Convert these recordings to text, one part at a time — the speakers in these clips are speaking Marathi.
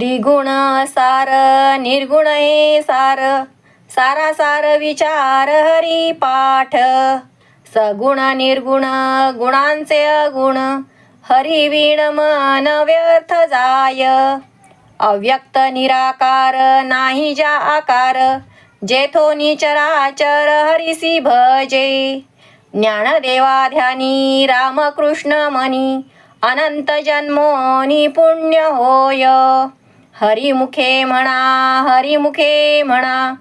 त्रिगुण सार निर्गुण हे सार. सारा सार विचार हरी पाठ. सगुण निर्गुण गुणांचे अगुण. हरी विण मन व्यर्थ जाय. अव्यक्त निराकार नाही जा आकार. जेथो चराचर हरिसी भजे. ज्ञानदेवा ध्यानी रामकृष्ण मनी. अनंत जन्मोनी पुण्य होय. हरिमुखे म्हणा हरिमुखे म्हणा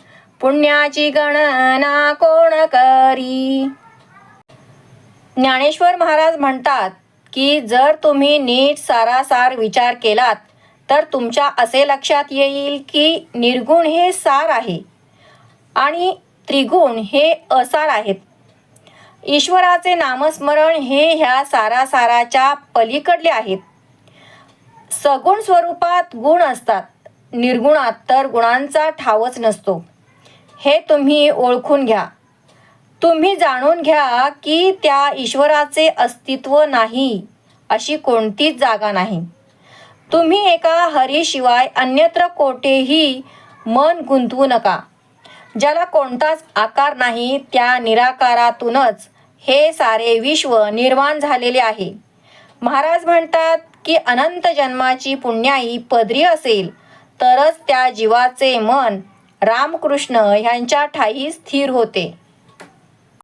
पुण्याची गणना कोण करी? ज्ञानेश्वर महाराज म्हणतात की जर तुम्ही नीट सारासार विचार केलात तर तुमच्या असे लक्षात येईल की निर्गुण हे सार आहे आणि त्रिगुण हे असार आहेत. ईश्वराचे नामस्मरण हे ह्या सारासाराच्या पलीकडले आहेत. सगुण स्वरूपात गुण असतात. निर्गुणात तर गुणांचा ठावच नसतो. हे तुम्ही ओळखून घ्या. तुम्ही जाणून घ्या की त्या ईश्वराचे अस्तित्व नाही अशी कोणतीच जागा नाही. तुम्ही एका हरीशिवाय अन्यत्र कोठेही मन गुंतवू नका. ज्याला कोणताच आकार नाही त्या निराकारातूनच हे सारे विश्व निर्माण झालेले आहे. महाराज म्हणतात की अनंत जन्माची पुण्याई पदरी असेल तरच त्या जीवाचे मन रामकृष्ण ह्यांच्या ठाई स्थिर होते.